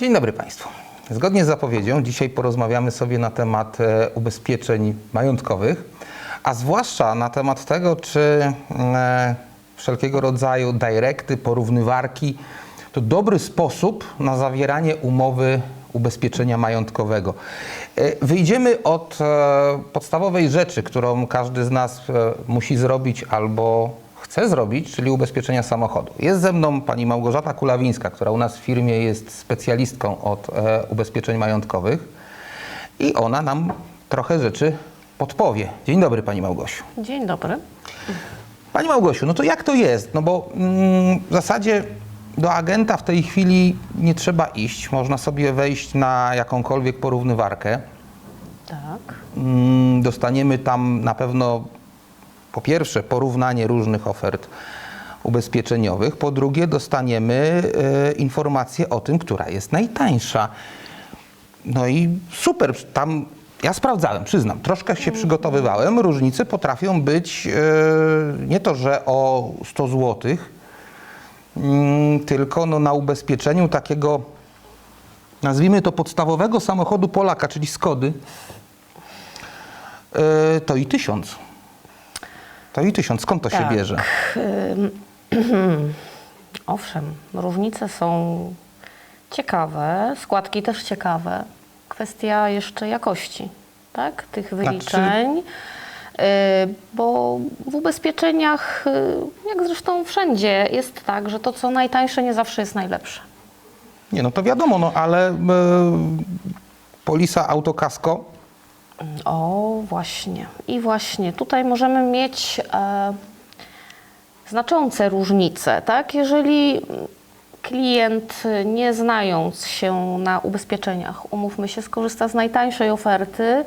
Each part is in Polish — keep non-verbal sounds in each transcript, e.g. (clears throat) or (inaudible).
Dzień dobry Państwu. Zgodnie z zapowiedzią, dzisiaj porozmawiamy sobie na temat e, ubezpieczeń majątkowych, a zwłaszcza na temat tego, czy e, wszelkiego rodzaju dyrekty, porównywarki to dobry sposób na zawieranie umowy ubezpieczenia majątkowego. E, Wyjdziemy od podstawowej rzeczy, którą każdy z nas musi zrobić albo chce zrobić, czyli ubezpieczenia samochodu. Jest ze mną pani Małgorzata Kulawińska, która u nas w firmie jest specjalistką od e, ubezpieczeń majątkowych i ona nam trochę rzeczy podpowie. Dzień dobry pani Małgosiu. Dzień dobry. Pani Małgosiu, no to jak to jest? No bo mm, w zasadzie do agenta w tej chwili nie trzeba iść. Można sobie wejść na jakąkolwiek porównywarkę. Tak. Mm, Dostaniemy tam na pewno po pierwsze porównanie różnych ofert ubezpieczeniowych, po drugie dostaniemy e, informację o tym, która jest najtańsza. No i super, tam ja sprawdzałem, przyznam, troszkę się przygotowywałem. Różnice potrafią być e, nie to, że o 100 zł, mm, tylko no, na ubezpieczeniu takiego, nazwijmy to podstawowego samochodu Polaka, czyli Skody, e, to i tysiąc. To i tysiąc. Skąd to się Tak. bierze? (clears throat) Owszem, różnice są ciekawe, składki też ciekawe. Kwestia jeszcze jakości, tak, tych wyliczeń. Y, Bo w ubezpieczeniach, y, jak zresztą wszędzie, jest tak, że to, co najtańsze, nie zawsze jest najlepsze. Nie, no to wiadomo, no ale e, polisa autokasko, O, właśnie. I właśnie tutaj możemy mieć e, znaczące różnice, tak? Jeżeli klient, nie znając się na ubezpieczeniach, umówmy się, skorzysta z najtańszej oferty,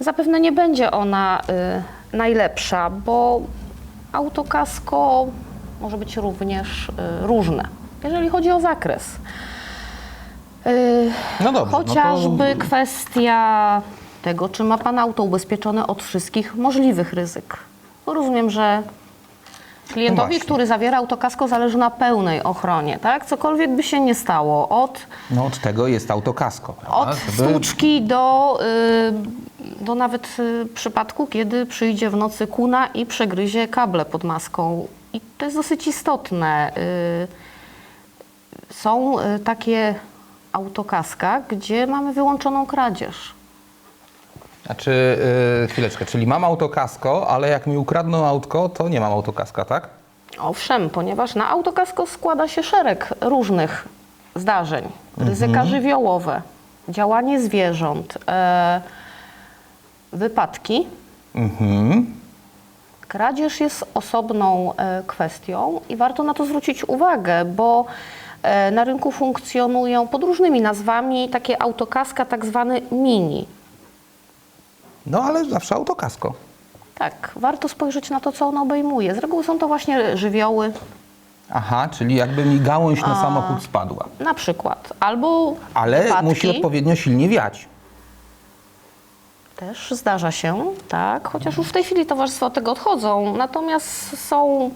zapewne nie będzie ona y, najlepsza, bo autokasko może być również y, różne, jeżeli chodzi o zakres. Y, no dobrze. Chociażby no to, kwestia tego, czy ma Pan auto ubezpieczone od wszystkich możliwych ryzyk. Bo rozumiem, że klientowi, właśnie. który zawiera autokasko, zależy na pełnej ochronie, tak? Cokolwiek by się nie stało, od, no od tego jest autokasko. prawda? od Żeby- stłuczki do, y, do nawet y, przypadku, kiedy przyjdzie w nocy kuna i przegryzie kable pod maską. I to jest dosyć istotne. Y, są takie autokaska, gdzie mamy wyłączoną kradzież. Znaczy, e, chwileczkę, czyli mam autokasko, ale jak mi ukradną autko, to nie mam autokaska, tak? Owszem, ponieważ na autokasko składa się szereg różnych zdarzeń. Ryzyka żywiołowe, działanie zwierząt, e, wypadki. Mhm. Kradzież jest osobną e, kwestią i warto na to zwrócić uwagę, bo e, na rynku funkcjonują pod różnymi nazwami takie autokaska tak zwane mini. No ale zawsze autokasko. Tak, warto spojrzeć na to, co ono obejmuje. Z reguły są to właśnie żywioły, Aha, czyli jakby mi gałąź na samochód spadła. na przykład, albo Ale wypadki. musi odpowiednio silnie wiać. Też zdarza się, tak, chociaż już w tej chwili towarzystwa od tego odchodzą. Natomiast są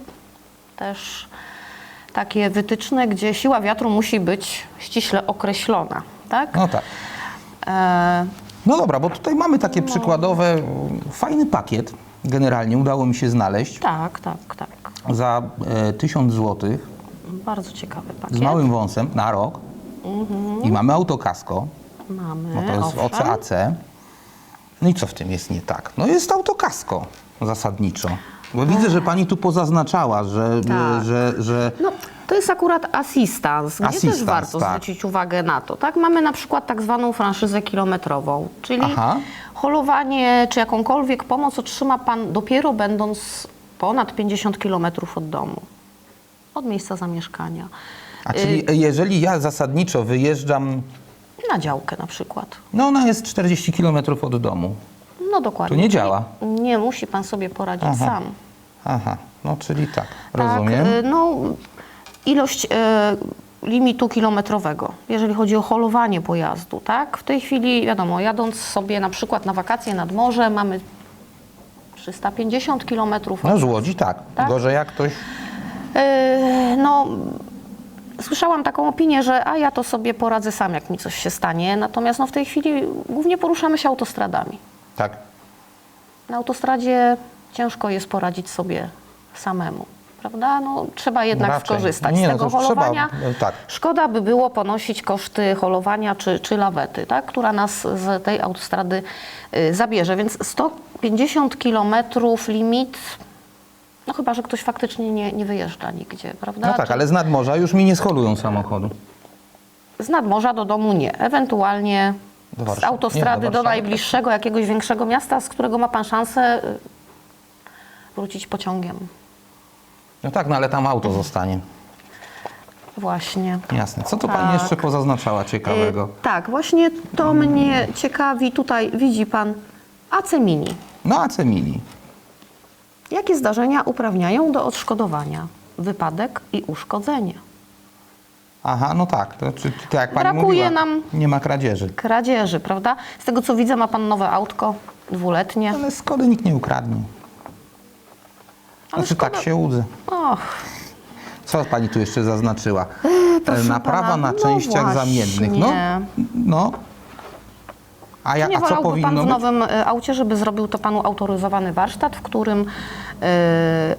też takie wytyczne, gdzie siła wiatru musi być ściśle określona, tak? No tak. E, No dobra, bo tutaj mamy takie przykładowe, mm, fajny pakiet. Generalnie udało mi się znaleźć tak, tak, tak. za e, 1000 zł Bardzo ciekawy pakiet. z małym wąsem na rok. I mamy autokasko, Mamy, no to jest owszem. OCAC. No i co w tym jest nie tak? No jest autokasko zasadniczo. Bo widzę, że pani tu pozaznaczała, że, Tak. że, że No, to jest akurat asystans, gdzie też Asystans, warto tak. zwrócić uwagę na to. Tak? Mamy na przykład tak zwaną franszyzę kilometrową, czyli Aha. holowanie czy jakąkolwiek pomoc otrzyma Pan dopiero będąc ponad 50 kilometrów od domu, od miejsca zamieszkania. A czyli jeżeli ja zasadniczo wyjeżdżam, Na działkę na przykład. no ona jest 40 km od domu. No dokładnie. To nie działa. Nie musi Pan sobie poradzić Aha. sam. Aha, no czyli tak, rozumiem. Tak, y, no, ilość y, limitu kilometrowego, jeżeli chodzi o holowanie pojazdu, tak? W tej chwili, wiadomo, jadąc sobie na przykład na wakacje nad morze, mamy 350 kilometrów. No z Łodzi tak. Tak? Gorzej jak ktoś Yy, no, słyszałam taką opinię, że a ja to sobie poradzę sam, jak mi coś się stanie. Natomiast no, w tej chwili głównie poruszamy się autostradami. Tak. Na autostradzie ciężko jest poradzić sobie samemu. Prawda? No, trzeba jednak raczej. skorzystać Nie, z no tego trzeba, holowania. e, tak. Szkoda by było ponosić koszty holowania czy, czy lawety, tak? która nas z tej autostrady y, zabierze. Więc 150 kilometrów limit, no chyba, że ktoś faktycznie nie, nie wyjeżdża nigdzie, prawda? No tak, Czy ale z nadmorza już mi nie scholują samochodu. Z nadmorza do domu nie. Ewentualnie Do z Warszawy. autostrady Nie, do do, Warszawy, najbliższego jakiegoś większego miasta, z którego ma pan szansę y, wrócić pociągiem. No tak, no ale tam auto zostanie. Właśnie. Jasne. Co tu Tak. pani jeszcze pozaznaczała ciekawego? Y, tak, właśnie to mnie ciekawi. Tutaj widzi pan AC Mini. No AC Mili. Jakie zdarzenia uprawniają do odszkodowania? Wypadek i uszkodzenie. Aha, no tak. To, czy, tak jak pani Brakuje mówiła, nam- nie ma kradzieży. Kradzieży, prawda? Z tego co widzę, ma pan nowe autko, dwuletnie. Ale Skody nikt nie ukradnie. Ale Znaczy tak się łudzę. Och, Co pani tu jeszcze zaznaczyła? proszę Naprawa pana, na no częściach właśnie. zamiennych. No, no. A, ja, nie a co powinno pan w być? nowym y, aucie, żeby zrobił to panu autoryzowany warsztat, w którym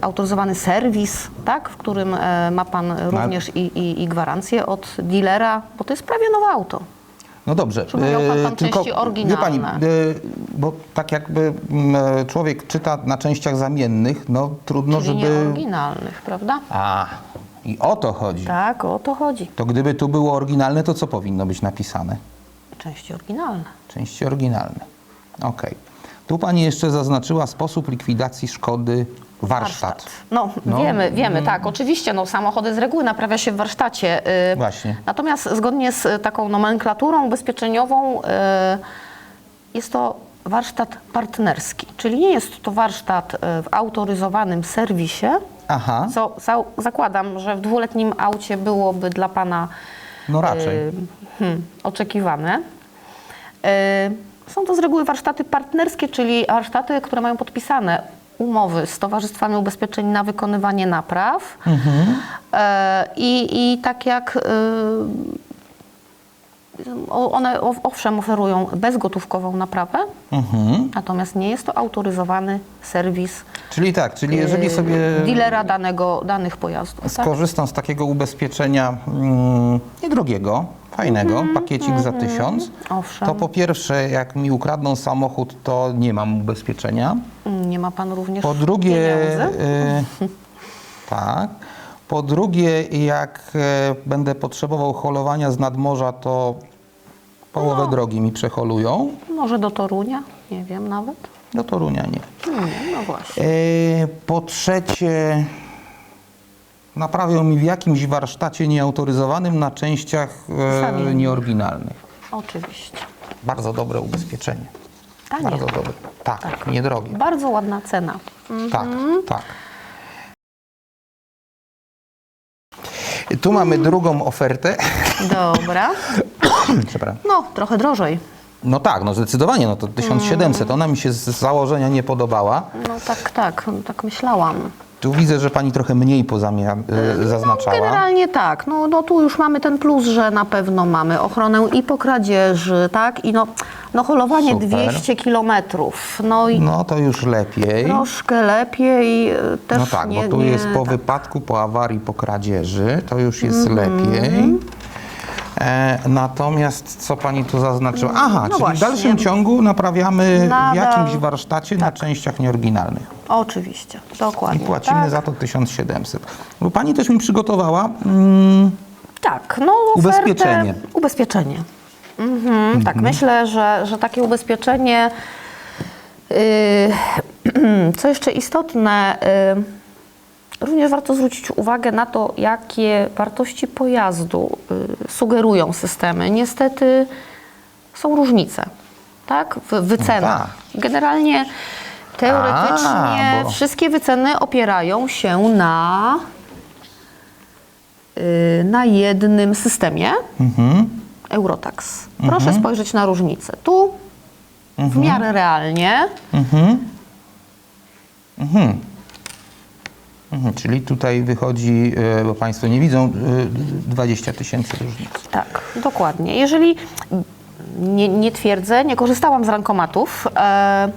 autoryzowany serwis, tak? w którym ma pan również i, i, i gwarancję od dealera, bo to jest prawie nowe auto. No dobrze. Miał pan e, tam tylko, części Wie pani, oryginalne. e, bo tak jakby mm, e, człowiek czyta na częściach zamiennych, no trudno, Czyli nie żeby... oryginalnych, prawda? A, i o to chodzi. Tak, o to chodzi. To gdyby tu było oryginalne, to co powinno być napisane? Części oryginalne. Części oryginalne. Okej. Tu pani jeszcze zaznaczyła sposób likwidacji szkody warsztat. No, No. wiemy, wiemy, tak. Oczywiście, no, samochody z reguły naprawia się w warsztacie. y, Właśnie. Natomiast zgodnie z y, taką nomenklaturą ubezpieczeniową y, jest to warsztat partnerski, czyli nie jest to warsztat y, w autoryzowanym serwisie, Aha, co za, zakładam, że w dwuletnim aucie byłoby dla Pana no raczej. hmm, oczekiwane. Są to z reguły warsztaty partnerskie, czyli warsztaty, które mają podpisane umowy z towarzystwami ubezpieczeń na wykonywanie napraw. E, I, I tak jak y, one owszem oferują bezgotówkową naprawę, Mhm. natomiast nie jest to autoryzowany serwis Czyli tak, czyli jeżeli y, sobie dealera danego, danych pojazdów. Tak? skorzystam z takiego ubezpieczenia mm, niedrogiego, fajnego, Mhm, pakiecik za tysiąc, Owszem. to po pierwsze, jak mi ukradną samochód, to nie mam ubezpieczenia. Ma pan również Po drugie, y, tak. Po drugie, jak e, będę potrzebował holowania z nadmorza, to połowę No. drogi mi przeholują. Może do Torunia? Nie wiem nawet. Do Torunia nie. Nie, no właśnie. E, Po trzecie, naprawią mi w jakimś warsztacie nieautoryzowanym na częściach e, Zamiennych. nieoryginalnych. Oczywiście. Bardzo dobre ubezpieczenie. Tanie. Bardzo dobre. Tak, niedrogie. Bardzo ładna cena. Tak, tak. Tu mamy drugą ofertę. Dobra. (coughs) Przepraszam. No, trochę drożej. No tak, no zdecydowanie, no to 1700. Ona mi się z założenia nie podobała. No tak, tak, tak myślałam. Tu widzę, że pani trochę mniej pozamia- e, zaznaczała. Generalnie tak. No, no tu już mamy ten plus, że na pewno mamy ochronę i po kradzieży, tak? I no, no holowanie Super. 200 kilometrów. No i No to już lepiej. troszkę lepiej. e, Też No tak, nie, bo tu nie, jest po tak. wypadku, po awarii, po kradzieży, to już jest Mhm. lepiej. E, natomiast co pani tu zaznaczyła? Aha, No czyli właśnie. w dalszym ciągu naprawiamy w Nadal- jakimś warsztacie na częściach nieoryginalnych. Oczywiście, I dokładnie. płacimy tak. za to 1700. Bo pani też mi przygotowała mm, Tak, no Ubezpieczenie. Ofertę, ubezpieczenie. Mhm, Tak, myślę, że, że takie ubezpieczenie, yy, (clears throat) co jeszcze istotne, yy, również warto zwrócić uwagę na to, jakie wartości pojazdu yy, sugerują systemy. Niestety są różnice, tak, w wycenach. tak. Generalnie teoretycznie A, bo- wszystkie wyceny opierają się na y, na jednym systemie mhm, Eurotax. Proszę spojrzeć na różnicę. Tu w miarę realnie, mhm, mhm. Mhm, czyli tutaj wychodzi, e, bo Państwo nie widzą, e, 20 tysięcy różnic. Tak, dokładnie. Jeżeli nie, nie twierdzę, nie korzystałam z rankomatów, e,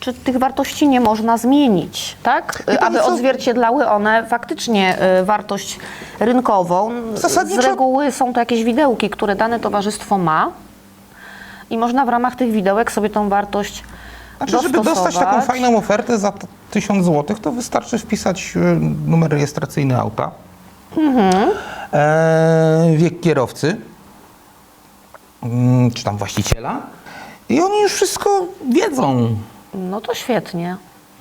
czy tych wartości nie można zmienić, tak? Aby odzwierciedlały one faktycznie e, wartość rynkową. Zasadniczo- Z reguły są to jakieś widełki, które dane towarzystwo ma i można w ramach tych widełek sobie tą wartość Znaczy, żeby dostać taką fajną ofertę za t- 1000 zł, to wystarczy wpisać e, numer rejestracyjny auta, e, wiek kierowcy, mm, czy tam właściciela i oni już wszystko wiedzą. No to świetnie.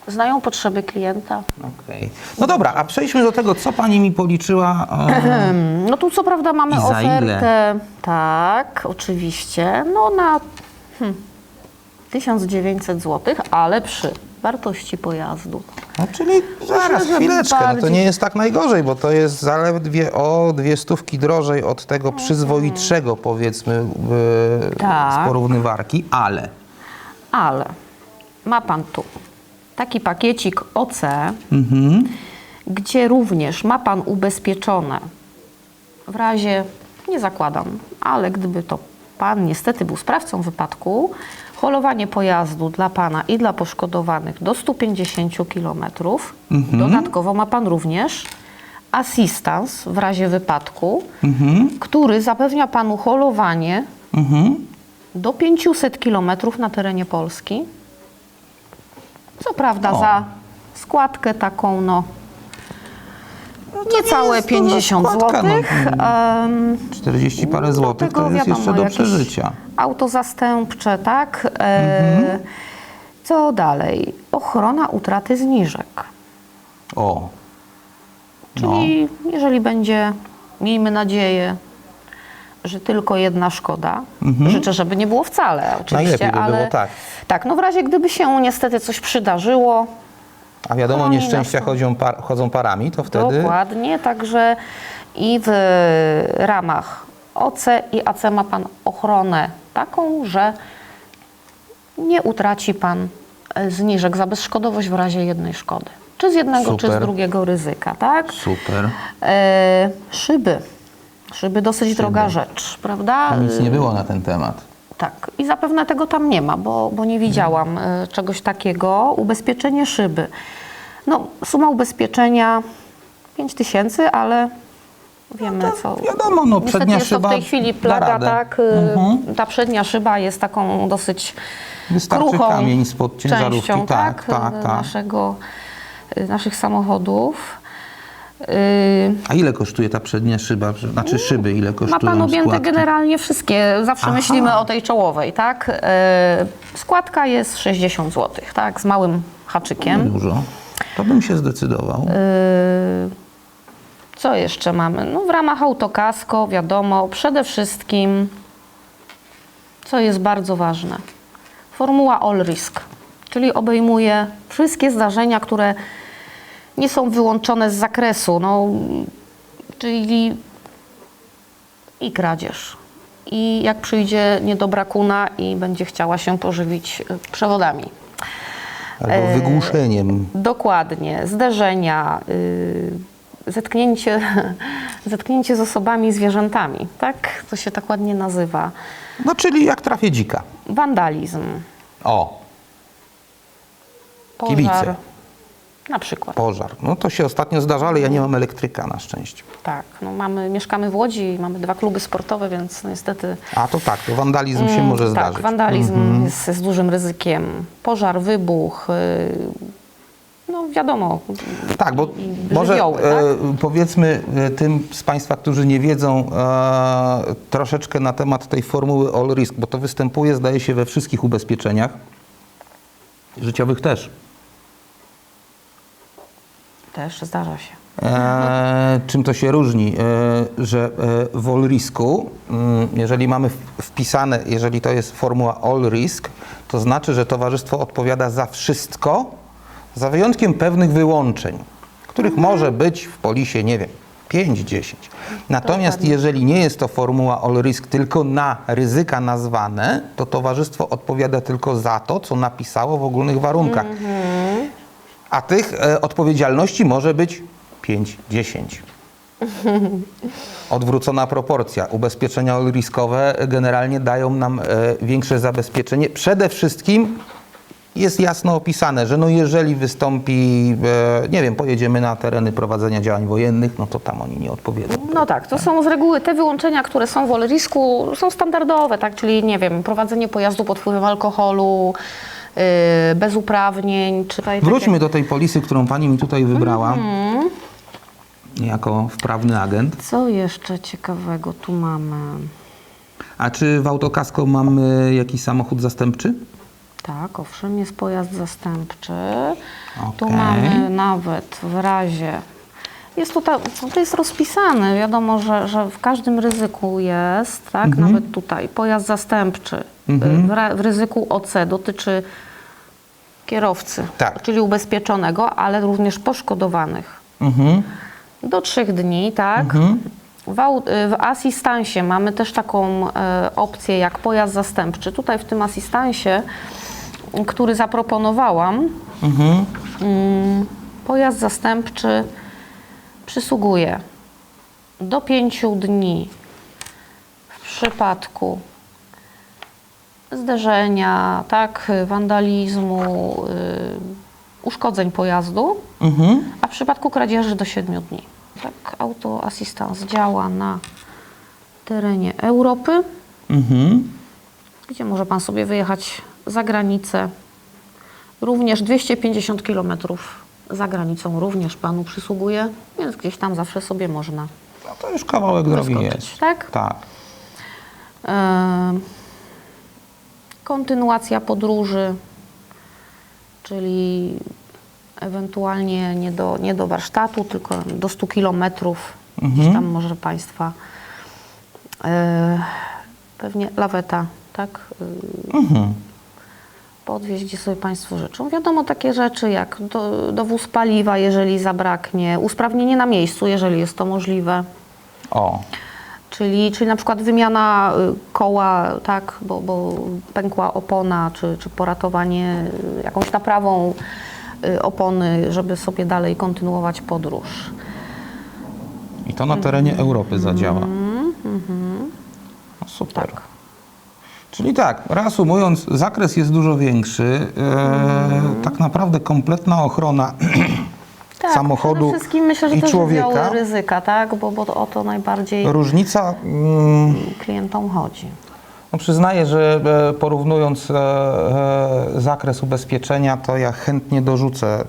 Znają potrzeby klienta. Okej. No dobra, a przejdźmy do tego, co pani mi policzyła. E, (clears throat) No tu co prawda mamy ofertę. ile? Tak, oczywiście. No na hmm, 1900 zł, ale przy wartości pojazdu. no, czyli zaraz, żeby chwileczkę, no to bardziej- nie jest tak najgorzej, bo to jest zaledwie o dwie stówki drożej od tego przyzwoitszego, powiedzmy, e, Tak. z porównywarki, ale... Ale ma pan tu taki pakiecik OC, gdzie również ma pan ubezpieczone w razie, nie zakładam, ale gdyby to pan niestety był sprawcą wypadku, holowanie pojazdu dla pana i dla poszkodowanych do 150 km. Dodatkowo ma pan również asystans w razie wypadku, który zapewnia panu holowanie do 500 km na terenie Polski. Co prawda O. za składkę taką, no, niecałe nie jest duża 50 składka, zł. no. 40 parę złotych to jest jeszcze do przeżycia. Auto zastępcze, tak? E, Mhm. Co dalej? Ochrona utraty zniżek. O, Czyli jeżeli będzie, miejmy nadzieję, że tylko jedna szkoda. Życzę, żeby nie było wcale, oczywiście, Mhm. Najlepiej by ale było tak. Tak, no w razie gdyby się niestety coś przydarzyło, a wiadomo, Chroni nieszczęścia nas. chodzą, par, chodzą parami, to wtedy... dokładnie, także i w ramach OC i AC ma Pan ochronę taką, że nie utraci Pan e, zniżek za bezszkodowość w razie jednej szkody. Czy z jednego, czy z Super. drugiego ryzyka, tak? Super. E, szyby. Szyby dosyć droga rzecz, prawda? Nic nie było na ten temat. Tak, i zapewne tego tam nie ma, bo, bo nie widziałam e, czegoś takiego. Ubezpieczenie szyby. No, suma ubezpieczenia 5 tysięcy, ale wiemy co. wiadomo, no, Niestety przednia jest to w szyba tej chwili plaga, tak. y, Ta przednia szyba jest taką dosyć Wystarczy kruchą kamień spod ciężarówki. częścią, Tak, tak, tak, y, tak. Naszego, y, naszych samochodów. Y, A ile kosztuje ta przednia szyba? Znaczy szyby, ile kosztują Ma pan objęte składki? generalnie wszystkie. Zawsze Aha. myślimy o tej czołowej, tak? E, składka jest 60 zł, tak? Z małym haczykiem. Dużo. To bym się zdecydował. E, co jeszcze mamy? No, w ramach autokasko, wiadomo, przede wszystkim, co jest bardzo ważne, formuła all risk, czyli obejmuje wszystkie zdarzenia, które nie są wyłączone z zakresu, no, czyli i kradzież. I jak przyjdzie niedobra kuna i będzie chciała się pożywić y, przewodami. Albo e, wygłuszeniem. Dokładnie, zderzenia, y, zetknięcie, (laughs) zetknięcie z osobami, zwierzętami, tak? To się tak ładnie nazywa. No czyli jak trafię dzika. Wandalizm, O, pożar, Kibice. Na przykład. pożar. No to się ostatnio zdarza, ale ja nie mam elektryka na szczęście. Tak, no mamy, mieszkamy w Łodzi, mamy dwa kluby sportowe, więc no niestety A to tak, to wandalizm się może tak, zdarzyć. wandalizm jest z dużym ryzykiem. Pożar, wybuch, y, no wiadomo. Tak, bo i może żywioły, e, tak? powiedzmy tym z Państwa, którzy nie wiedzą e, troszeczkę na temat tej formuły all risk, bo to występuje zdaje się we wszystkich ubezpieczeniach, życiowych też. Też zdarza się. E, czym to się różni? E, że e, w all risku, mm, jeżeli mamy wpisane, jeżeli to jest formuła all risk, to znaczy, że towarzystwo odpowiada za wszystko, za wyjątkiem pewnych wyłączeń, których może być w polisie, nie wiem, 5-10. Natomiast jeżeli nie jest to formuła all risk, tylko na ryzyka nazwane, to towarzystwo odpowiada tylko za to, co napisało w ogólnych warunkach. A tych e, odpowiedzialności może być 5-10. Odwrócona proporcja. Ubezpieczenia all-riskowe generalnie dają nam e, większe zabezpieczenie. Przede wszystkim jest jasno opisane, że no jeżeli wystąpi, e, nie wiem, pojedziemy na tereny prowadzenia działań wojennych, no to tam oni nie odpowiedzą. No tak, to są z reguły te wyłączenia, które są w Olrisku, są standardowe, tak? Czyli nie wiem, prowadzenie pojazdu pod wpływem alkoholu, bez uprawnień, czy Wróćmy do tej polisy, którą pani mi tutaj wybrała Mhm. jako wprawny agent. Co jeszcze ciekawego tu mamy? A czy w autokasko mamy jakiś samochód zastępczy? Tak, owszem, jest pojazd zastępczy. Tu Okej. mamy nawet w razie. Jest tutaj, to jest rozpisane. Wiadomo, że, że w każdym ryzyku jest, tak? Mhm. Nawet tutaj pojazd zastępczy w, ra, w ryzyku OC dotyczy kierowcy, Tak. czyli ubezpieczonego, ale również poszkodowanych. Mhm. Do trzech dni, tak? W, au- w asystansie mamy też taką e, opcję jak pojazd zastępczy. Tutaj w tym asystansie, m, który zaproponowałam, Mhm. mm, pojazd zastępczy przysługuje do pięciu dni w przypadku zderzenia, tak, wandalizmu, y, uszkodzeń pojazdu, Mhm. a w przypadku kradzieży do 7 dni. Tak, auto assistance działa na terenie Europy, Mhm. gdzie może Pan sobie wyjechać za granicę. Również 250 km za granicą również Panu przysługuje, więc gdzieś tam zawsze sobie można. No to już kawałek drogi jest. tak? Tak. Em, kontynuacja podróży, czyli ewentualnie nie do, nie do warsztatu, tylko do 100 kilometrów. Gdzieś tam może Państwa e, pewnie laweta, tak? Y, Mhm. podwieźć, gdzie sobie Państwo życzą. Wiadomo, takie rzeczy jak do, dowóz paliwa, jeżeli zabraknie, usprawnienie na miejscu, jeżeli jest to możliwe. O. Czyli, czyli na przykład wymiana y, koła, tak, bo, bo pękła opona, czy, czy poratowanie y, jakąś naprawą y, opony, żeby sobie dalej kontynuować podróż. I to na terenie Mhm. Europy zadziała. No super. Tak. Czyli tak, reasumując, zakres jest dużo większy. E, tak naprawdę kompletna ochrona Tak, samochodu wszystkim myślę, że i też człowieka. ryzyka, tak, bo, bo o to najbardziej Różnica, mm, klientom chodzi. no przyznaję, że e, porównując e, e, zakres ubezpieczenia, to ja chętnie dorzucę,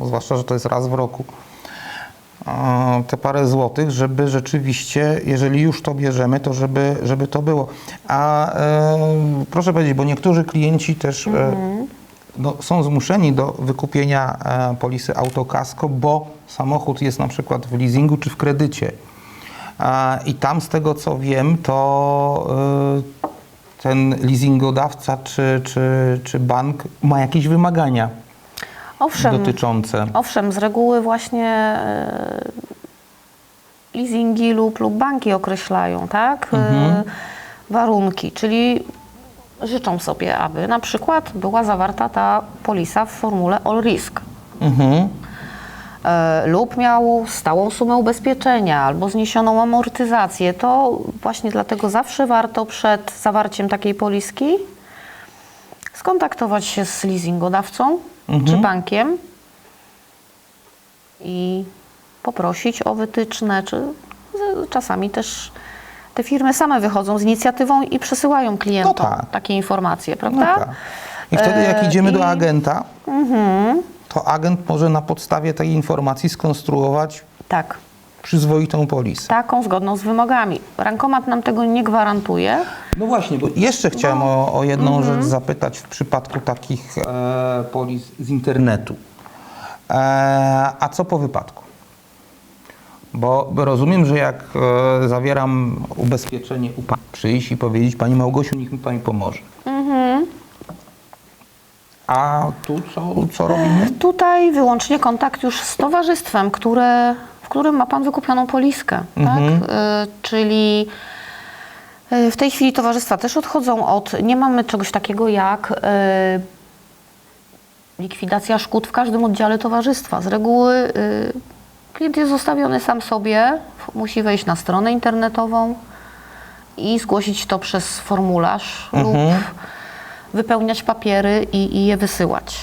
e, zwłaszcza, że to jest raz w roku, te parę złotych, żeby rzeczywiście, jeżeli już to bierzemy, to żeby, żeby to było. A proszę powiedzieć, bo niektórzy klienci też e, no, są zmuszeni do wykupienia e, polisy autokasko, bo samochód jest na przykład w leasingu czy w kredycie. E, I tam z tego co wiem, to e, ten leasingodawca czy, czy, czy bank ma jakieś wymagania Owszem, dotyczące. Owszem, z reguły właśnie leasingi lub, lub banki określają, tak? E, warunki, czyli życzą sobie, aby na przykład była zawarta ta polisa w formule all risk. Mhm. E, lub miał stałą sumę ubezpieczenia albo zniesioną amortyzację, to właśnie dlatego zawsze warto przed zawarciem takiej poliski skontaktować się z leasingodawcą czy bankiem i poprosić o wytyczne, czy czasami też te firmy same wychodzą z inicjatywą i przesyłają klientom No tak. takie informacje, No prawda? tak. I wtedy jak E, idziemy do i- Mhm. agenta, to agent może na podstawie tej informacji skonstruować tak. przyzwoitą polisę. taką zgodną z wymogami. Rankomat nam tego nie gwarantuje. No właśnie, bo jeszcze chciałem o, o jedną Mhm. rzecz zapytać w przypadku takich e, polis z internetu. E, a co po wypadku? Bo rozumiem, że jak e, zawieram ubezpieczenie u pani, przyjść i powiedzieć Pani Małgosiu, niech mi Pani pomoże. Mhm. A tu co, co robimy? Tutaj wyłącznie kontakt już z towarzystwem, które, w którym ma Pan wykupioną poliskę. Tak? Y, czyli y, w tej chwili towarzystwa też odchodzą od, nie mamy czegoś takiego jak y, likwidacja szkód w każdym oddziale towarzystwa. Z reguły y, klient jest zostawiony sam sobie, musi wejść na stronę internetową i zgłosić to przez formularz lub wypełniać papiery i, i je wysyłać.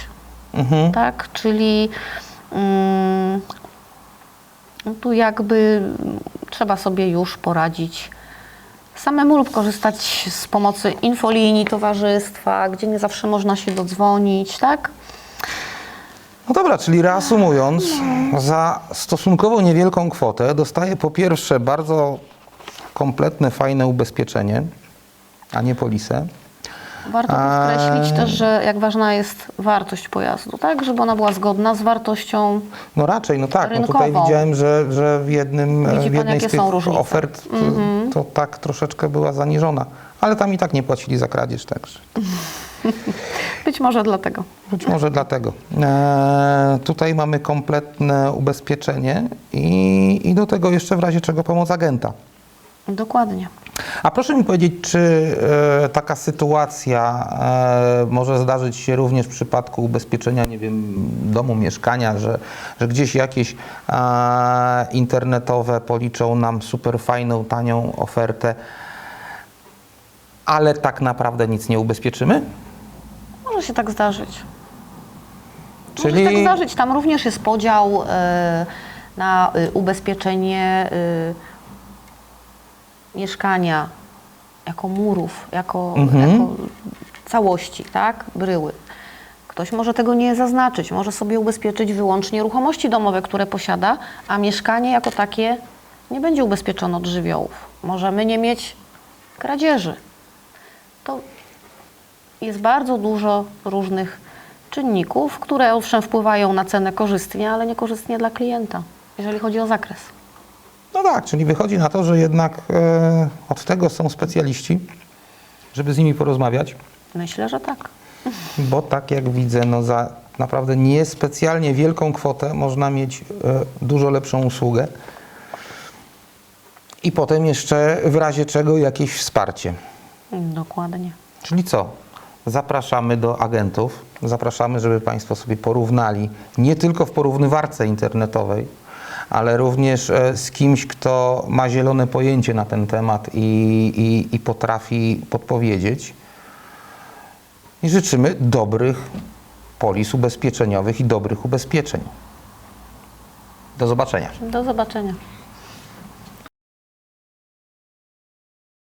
Mhm. Tak, czyli mm, tu jakby trzeba sobie już poradzić samemu lub korzystać z pomocy infolinii towarzystwa, gdzie nie zawsze można się dodzwonić, tak? No dobra, czyli reasumując, za stosunkowo niewielką kwotę dostaję po pierwsze bardzo kompletne, fajne ubezpieczenie, a nie polisę. Warto podkreślić też, że jak ważna jest wartość pojazdu, tak? Żeby ona była zgodna z wartością No raczej, no tak. No tutaj Rynkową. widziałem, że, że w, jednym, Widzi w pan, jednej jakie z tych ofert to, to tak troszeczkę była zaniżona. Ale tam i tak nie płacili za kradzież, także być może dlatego. być może dlatego. E, tutaj mamy kompletne ubezpieczenie i, i do tego jeszcze w razie czego pomoc agenta. Dokładnie. A proszę mi powiedzieć, czy e, taka sytuacja e, może zdarzyć się również w przypadku ubezpieczenia, nie wiem, domu, mieszkania, że, że gdzieś jakieś e, internetowe policzą nam super fajną, tanią ofertę, ale tak naprawdę nic nie ubezpieczymy? Może się tak zdarzyć. Może Czyli- się tak zdarzyć. Tam również jest podział e, na e, ubezpieczenie e, mieszkania jako murów, jako, Mhm. jako całości, tak? Bryły. Ktoś może tego nie zaznaczyć, może sobie ubezpieczyć wyłącznie ruchomości domowe, które posiada, a mieszkanie jako takie nie będzie ubezpieczone od żywiołów. Możemy nie mieć kradzieży. To jest bardzo dużo różnych czynników, które owszem wpływają na cenę korzystnie, ale niekorzystnie dla klienta, jeżeli chodzi o zakres. No tak, czyli wychodzi na to, że jednak e, od tego są specjaliści, żeby z nimi porozmawiać. Myślę, że tak. (laughs) Bo tak jak widzę, no za naprawdę niespecjalnie wielką kwotę można mieć e, dużo lepszą usługę. I potem jeszcze w razie czego jakieś wsparcie. Dokładnie. Czyli co? Zapraszamy do agentów, zapraszamy, żeby Państwo sobie porównali nie tylko w porównywarce internetowej, ale również e, z kimś, kto ma zielone pojęcie na ten temat i, i, i potrafi podpowiedzieć. I życzymy dobrych polis ubezpieczeniowych i dobrych ubezpieczeń. Do zobaczenia. Do zobaczenia.